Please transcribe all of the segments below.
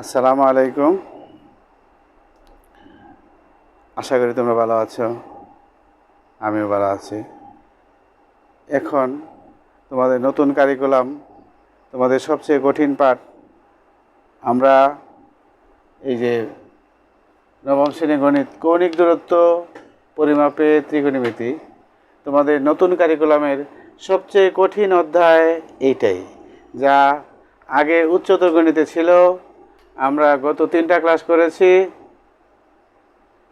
আসসালামু আলাইকুম। আশা করি তোমরা ভালো আছো। আমিও ভালো আছি। এখন তোমাদের নতুন কারিকুলাম তোমাদের সবচেয়ে কঠিন পাঠ, আমরা এই যে নবম শ্রেণি গণিত, কৌণিক দূরত্ব পরিমাপে ত্রিকোণমিতি, তোমাদের নতুন কারিকুলামের সবচেয়ে কঠিন অধ্যায় এইটাই, যা আগে উচ্চতর গণিতে ছিল আমরা গত তিনটা ক্লাস করেছি।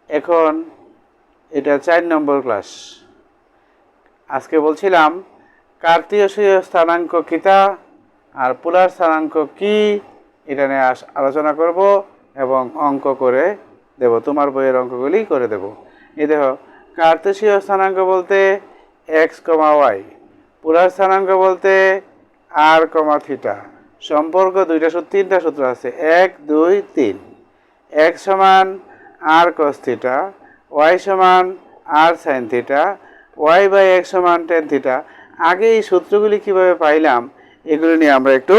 এখন এটা চার নম্বর ক্লাস আজকে বলছিলাম কার্তীয় স্থানাঙ্ক কিতা আর পোলার স্থানাঙ্ক কি? এটা নিয়ে আস- আলোচনা করব এবং অঙ্ক করে দেব। তোমার বইয়ের অঙ্কগুলি করে দেব। এই দেখো কার্তেশীয় স্থানাঙ্ক বলতে এক্স কমা ওয়াই পোলার স্থানাঙ্ক বলতে আর কমা থিটা সম্পর্ক দুইটা সূত্র, তিনটা সূত্র আছে। এক, দুই, তিন। এক সমান আর কস থিটা ওয়াই সমান r sine theta y by এক সমান টেন থিটা আগে এই সূত্রগুলি কীভাবে পাইলাম, এগুলো নিয়ে আমরা একটু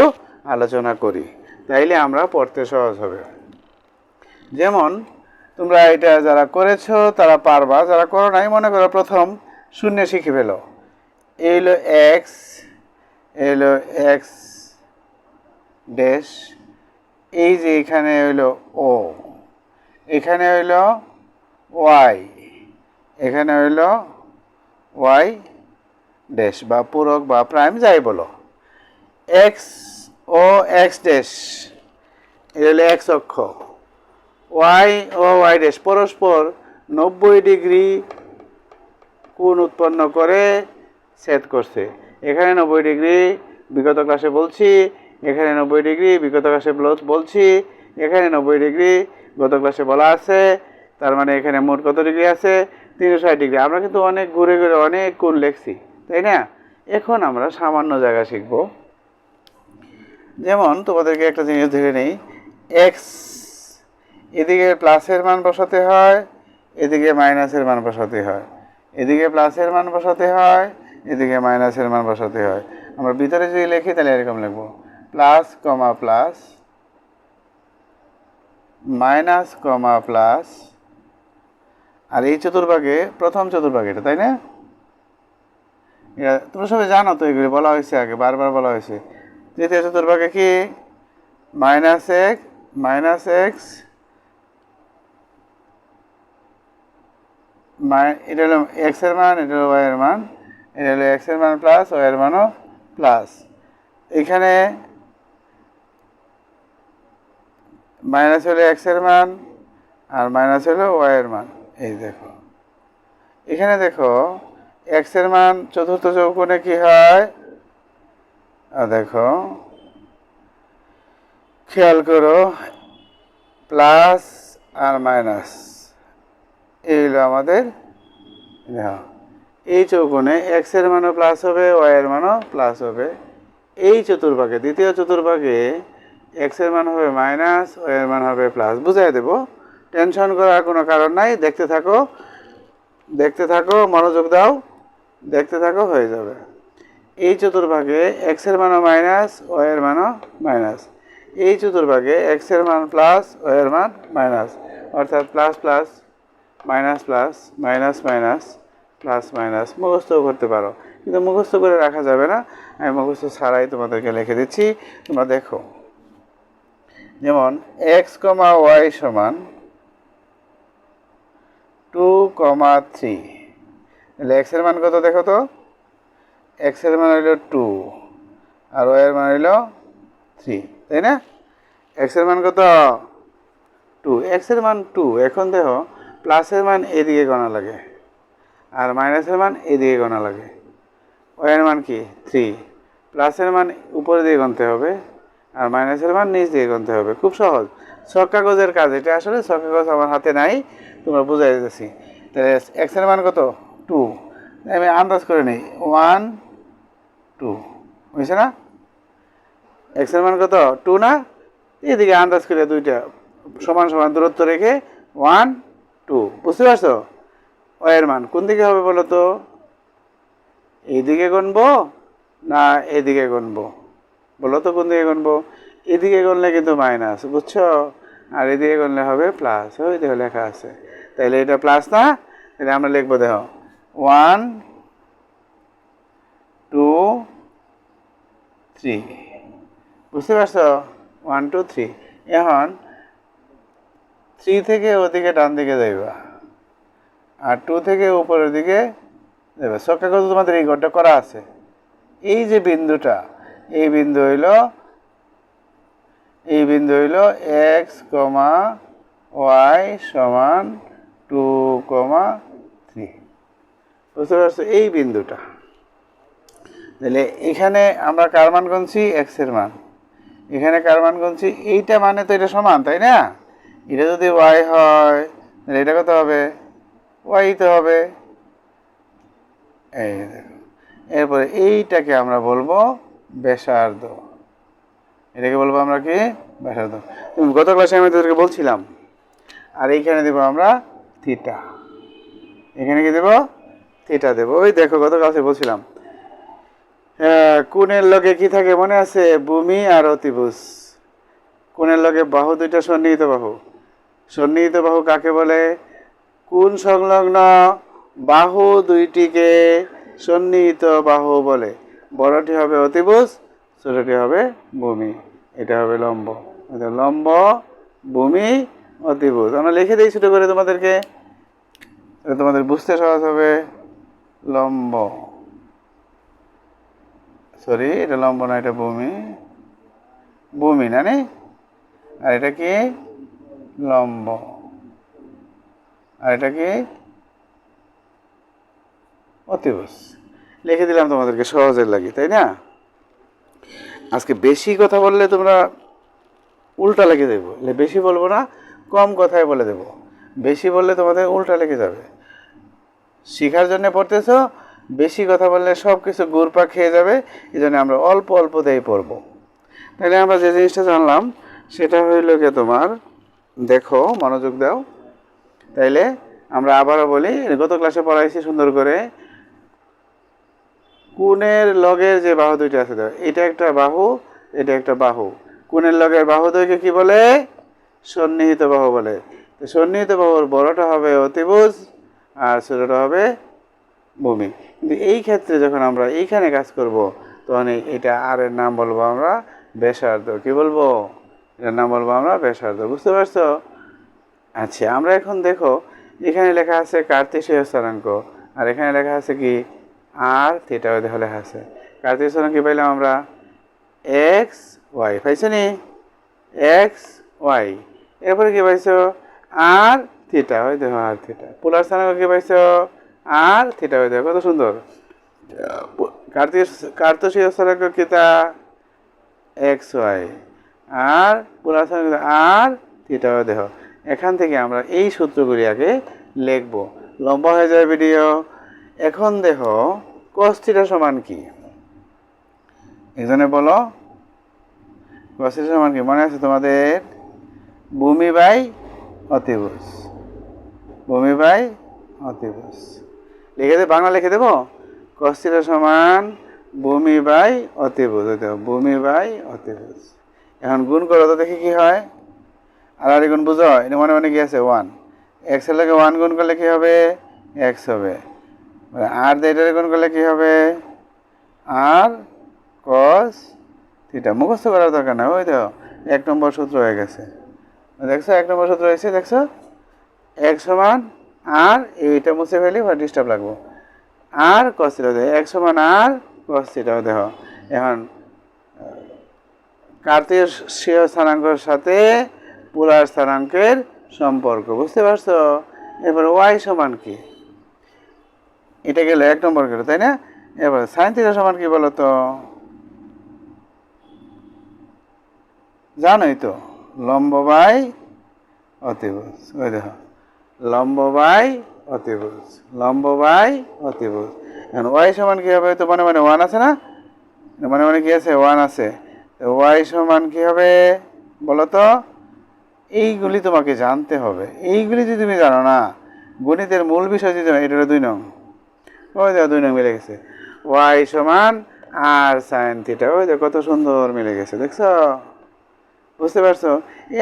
আলোচনা করি। তাইলে আমরা পড়তে সহজ হবে। যেমন, তোমরা এটা যারা করেছ, তারা পারবা। যারা করো নাই, মনে করো প্রথম শূন্য শিখে ফেলো। এই হলো এক্স এই হলো এক্স ড্যাশ এই যে এখানে হইল ও এখানে হইল ওয়াই এখানে হইল ওয়াই ড্যাশ বা পূরক বা প্রাইম যাই বলো। এক্স ও এক্স ড্যাশ এটা হলো এক্স অক্ষ। ওয়াই ও ওয়াই ড্যাশ পরস্পর নব্বই ডিগ্রি কোণ উৎপন্ন করে সেট করছে। এখানে নব্বই ডিগ্রি বিগত ক্লাসে বলছি এখানে নব্বই ডিগ্রি, বিগত ক্লাসে বল- বলছি। এখানে নব্বই ডিগ্রি, গত ক্লাসে বলা আছে। তার মানে এখানে মোট কত ডিগ্রি আছে? তিনশো ষাট ডিগ্রি। আমরা কিন্তু অনেক ঘুরে ঘুরে অনেক কোণ লিখছি, তাই না? এখন আমরা সামান্য জায়গা শিখব। যেমন তোমাদেরকে একটা জিনিস ধরে নেই এক্স এদিকে প্লাসের মান বসাতে হয়, এদিকে মাইনাসের মান বসাতে হয়। এদিকে প্লাসের মান বসাতে হয়, এদিকে মাইনাসের মান বসাতে হয়। আমরা ভিতরে যদি লিখি তাহলে এরকম লিখব। Plus comma plus minus comma plus, আর এই চতুর্ভাগে, প্রথম চতুর্ভাগে এটা, তাই না? এটা তোমরা সবাই জানো তো এগুলি, বলা হয়েছে আগে, বারবার বলা হয়েছে। দ্বিতীয় চতুর্ভাগে কি? মাইনাস এক্স মাইনাস এক্স এটা হলো এক্সের মান, এটা হলো ওয়াই এর মান, এটা হলো এক্সের মান প্লাস ওয়াই এর মানও প্লাস। এখানে মাইনাস হলো এক্সের মান আর মাইনাস হলো ওয়াই এর মান। এই দেখো। এখানে দেখো এক্সের মান চতুর্থ চৌকোণে কি হয়? দেখো, খেয়াল করো, প্লাস আর মাইনাস। এই হলো আমাদের এই চৌকোণে এক্সের মানও প্লাস হবে ওয়াই এর মানও প্লাস হবে। এই চতুর্ভাগে, দ্বিতীয় চতুর্ভাগে এক্সের মান হবে মাইনাস ওয়াই এর মান হবে প্লাস বুঝাই দেবো। টেনশন করার কোনো কারণ নাই। দেখতে থাকো। দেখতে থাকো, মনোযোগ দাও। দেখতে থাকো, হয়ে যাবে। এই চতুর্ভাগে এক্সের মানও মাইনাস ওয়াই এর মানও মাইনাস এই চতুর্ভাগে এক্সের মান প্লাস ওয়াই এর মান মাইনাস অর্থাৎ plus plus minus plus minus minus plus minus মুখস্থ করতে পারো। কিন্তু মুখস্থ করে রাখা যাবে না। আমি মুখস্থ ছাড়াই তোমাদেরকে লিখে দিচ্ছি। তোমরা দেখো। যেমন এক্স কমা ওয়াই সমান টু কমা থ্রি তাহলে এক্সের মান কত দেখো তো? এক্সের মান হইল টু আর ওয়ের মান হইল থ্রি তাই না? এক্সের মান কত? টু এক্সের মান টু এখন দেখো প্লাসের মান এদিকে গণা লাগে আর মাইনাসের মান এদিকে গণা লাগে। ওয়ের মান কি? থ্রি প্লাসের মান উপরে দিয়ে গণতে হবে। আর মাইনাসের মান নিচ দিয়ে গুনতে হবে, খুব সহজ। ছক কাগজের কাজ, এটা আসলে ছক কাগজ আমার হাতে নাই, তোমরা বুঝাই দিতেছি। তাহলে এক্সের মান কত? টু আমি আন্দাজ করে নিই ওয়ান টু বুঝছে না? এক্সের মান কত? টু না? এদিকে আন্দাজ করে দুইটা, সমান সমান দূরত্ব রেখে ওয়ান টু বুঝতে পারছ? ওয়ের মান কোন দিকে হবে বলো তো? এইদিকে গণবো না এদিকে গণবো বলো তো কোন দিকে গণবো এদিকে করলে কিন্তু মাইনাস বুঝছ? আর এদিকে করলে হবে প্লাস ওই দেখো লেখা আছে। তাহলে এটা প্লাস না? তাহলে আমরা লিখব দেখো ওয়ান টু থ্রি বুঝতে পারছ? ওয়ান টু থ্রি এখন থ্রি থেকে ওদিকে ডান দিকে যাইবা, আর টু থেকে উপরের দিকে যাবে সকাল তোমাদের এই ঘরটা করা আছে। এই যে বিন্দুটা এই বিন্দু হইল, এই বিন্দু হইল এক্স কমা ওয়াই সমান টু কমা থ্রি বুঝতে পারছ? এই বিন্দুটা। তাহলে এখানে আমরা কার মান গুনছি? এক্সের মান। এখানে কার মান গুনছি? এইটা মানে তো এটা সমান, তাই না? এটা যদি ওয়াই হয়, তাহলে এটা কত হবে? ওয়াই তো হবে। এই দেখো। এরপরে এইটাকে আমরা বলব ব্যাসার্ধ। এটাকে বলব আমরা কি? ব্যাসার্ধ। গত ক্লাসে আমি তোদেরকে বলছিলাম, আর এইখানে দেবো আমরা থিটা এখানে কি দেবো? থিটা দেবো। ওই দেখো, গত ক্লাসে বলছিলাম কোণের লগে কি থাকে মনে আছে? ভূমি আর অতিভুজ। কোণের লগে বাহু দুইটা সন্নিহিত বাহু। সন্নিহিত বাহু কাকে বলে? কোন সংলগ্ন বাহু দুইটিকে সন্নিহিত বাহু বলে। বড়টি হবে অতিভুজ, ছোটটি হবে ভূমি। এটা হবে লম্ব। লম্ব, ভূমি, অতিভুজ। আমরা লিখে দিই ছোটো করে তোমাদেরকে। তোমাদের বুঝতে সহজ হবে। লম্ব। সরি এটা লম্ব না, এটা ভূমি। ভূমি না, নে? আর এটা কি? লম্ব। আর এটা কি? অতিবস লিখে দিলাম তোমাদেরকে, সহজের লাগে, তাই না? আজকে বেশি কথা বললে তোমরা উল্টা লেগে দেবো। বেশি বলব না, কম কথায় বলে দেবো। বেশি বললে তোমাদের উল্টা লেগে যাবে। শেখার জন্য পড়তেছ, বেশি কথা বললে সব কিছু গুড়পা খেয়ে যাবে, এই জন্য আমরা অল্প অল্পতেই পড়ব। তাহলে আমরা যে জিনিসটা জানলাম, সেটা হইল গিয়ে তোমার, দেখো, মনোযোগ দাও। তাইলে আমরা আবারও বলি, গত ক্লাসে পড়াইছি সুন্দর করে কোণের লগের যে বাহু দুইটা আছে এটা একটা বাহু, এটা একটা বাহু। কোণের লগের বাহু দুইকে কি বলে? সন্নিহিত বাহু বলে। তো সন্নিহিত বাহুর বড়টা হবে অতিভুজ, আর ছোটটা হবে ভূমি। কিন্তু এই ক্ষেত্রে যখন আমরা এইখানে কাজ করব, তখন এটা আর এর নাম বলব আমরা ব্যাসার্ধ। কি বলব? এটার নাম বলব আমরা ব্যাসার্ধ। বুঝতে পারছ? আচ্ছা আমরা এখন দেখো, এখানে লেখা আছে কার্তেশীয় স্থানাঙ্ক আর এখানে লেখা আছে কি? আর থিটা দেখো লেখা আছে কার্তিক স্থানাঙ্ক কি পাইলাম আমরা? এক্স ওয়াই পাইছো নি? এক্স ওয়াই এরপরে কি পাইছো? আর থিটা ওই দেখো আর থিটা পোলার স্থানাঙ্ক কি পাইছো? আর থিটা ওই দেখো কত সুন্দর। কার্তীয় কার্তসীয় স্থানাঙ্ক কিতা এক্স ওয়াই আর পোলার স্থানাঙ্ক আর থিটা ওই দেখো এখান থেকে আমরা এই সূত্রগুলি আগে লিখব। লম্বা হয়ে যায় ভিডিও এখন দেখো, cos সমান কি? একজনে বলো, cos সমান কি? মনে আছে তোমাদের? ভূমি বাই অতিভুজ। ভূমি বাই অতিভুজ। লিখে দেব বাংলা লিখে দেবো? cos সমান ভূমি বাই অতিভুজ। ওই দেখো, ভূমি বাই অতিভুজ। এখন গুণ করো তো দেখি কি হয়। আর আর গুণ বুঝো, এটা মনে মনে কি আছে? ওয়ান এক্সের লাগে ওয়ান গুণ করলে কি হবে? এক্স হবে। আর এটার গুণ করলে কি হবে? আর কস থিটা মুখস্থ করার দরকার না ওই তো এক নম্বর সূত্র হয়ে গেছে। দেখছ, এক নম্বর সূত্র হয়েছে, দেখছ? এক সমান আর এইটা মুছে ফেলি বা ডিস্টার্ব লাগবো। আর কস থিটা দেখ এক সমান আর কস থিটাও দেখ। এখন কার্তেশীয় স্থানাঙ্কের সাথে পোলার স্থানাঙ্কের সম্পর্ক, বুঝতে পারছ? এবার ওয়াই সমান কি? এটা গেল এক নম্বর গেল তাই না? এবার সাইন থিটা সমান কি বলো তো জানোই তো, লম্ব বাই অতিভুজ, ওই দেখো, লম্ব বাই অতিভুজ, লম্ব বাই অতিভুজ। এখন ওয়াই সমান কি হবে? তো মানে মানে ওয়ান আছে না? মানে মানে কি আছে? ওয়ান আছে। ওয়াই সমান কি হবে? বলো তো এইগুলি তোমাকে জানতে হবে। এইগুলি যদি তুমি জানো না, গণিতের মূল বিষয় যদি, এটা দুই নং। ওই দেখো দুই নং মিলে গেছে। ওয়াই সমান আর সাইন থিটা ওই দেখো কত সুন্দর মিলে গেছে, দেখছ? বুঝতে পারছ?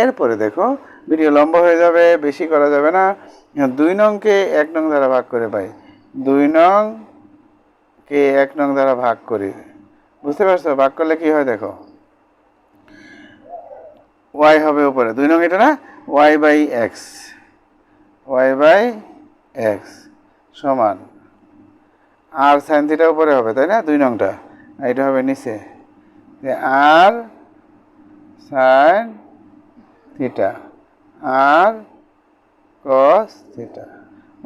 এরপরে দেখো ভিডিও লম্বা হয়ে যাবে, বেশি করা যাবে না। দুই নংকে এক নং দ্বারা ভাগ করে পাই। দুই নং কে এক নং দ্বারা ভাগ করি। বুঝতে পারছ? ভাগ করলে কি হয় দেখো? ওয়াই হবে উপরে। দুই নং এটা না? Y by X Y by X সমান। আর সাইন থিটা উপরে হবে, তাই না? দুই নংটা। এটা হবে নিচে। আর সাইন থিটা আর কস থিটা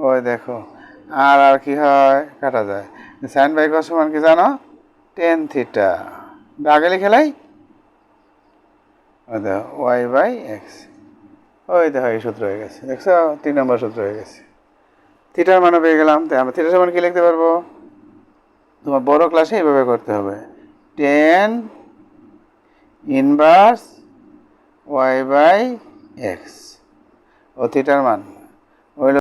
ওই দেখো, আর আর কি হয়? কাটা যায়। সাইন বাই কস সমান কি জানো? টেন থিটা আগে লিখে লাই। ওই দেখো ওয়াই বাই এক্স ওই দেখো, এই সূত্র হয়ে গেছে। দেখছ? তিন নম্বর সূত্র হয়ে গেছে। থিটার মানে পেয়ে গেলাম। তাই আমরা থিটার সমান কি লিখতে পারব? তোমার বড় ক্লাসে এভাবে করতে হবে। Tan inverse Y by X ও থিটার মান।